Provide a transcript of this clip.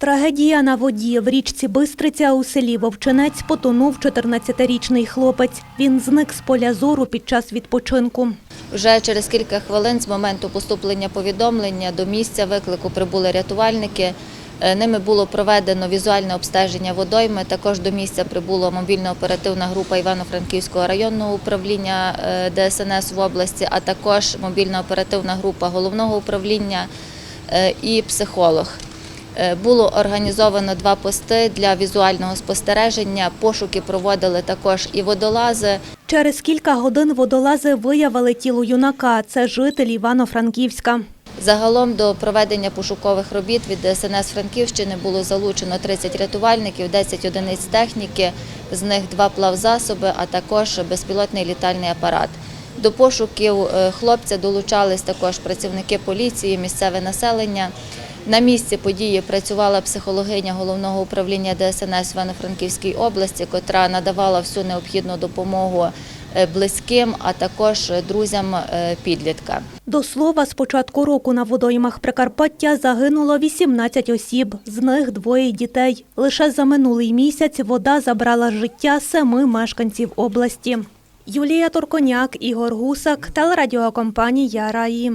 Трагедія на воді. В річці Бистриця у селі Вовчинець потонув 14-річний хлопець. Він зник з поля зору під час відпочинку. Вже через кілька хвилин з моменту поступлення повідомлення до місця виклику прибули рятувальники. Е, Ними було проведено візуальне обстеження водойми. Також до місця прибула мобільно-оперативна група Івано-Франківського районного управління е, ДСНС в області, а також мобільно-оперативна група головного управління е, і психолог. Е, Було організовано два пости для візуального спостереження. Пошуки проводили також і водолази. Через кілька годин водолази виявили тіло юнака. Це житель Івано-Франківська. Загалом до проведення пошукових робіт від ДСНС Франківщини було залучено 30 рятувальників, 10 одиниць техніки, з них два плавзасоби, а також безпілотний літальний апарат. До пошуків е, хлопця долучались також працівники поліції, місцеве населення. На місці події працювала психологиня головного управління ДСНС Івано-Франківській області, котра надавала всю необхідну допомогу е, близьким, а також друзям е, підлітка. До слова, з початку року на водоймах Прикарпаття загинуло 18 осіб, з них двоє дітей. Лише за минулий місяць вода забрала життя семи мешканців області. Юлія Турконяк, Ігор Гусак, телерадіокомпанія Раї.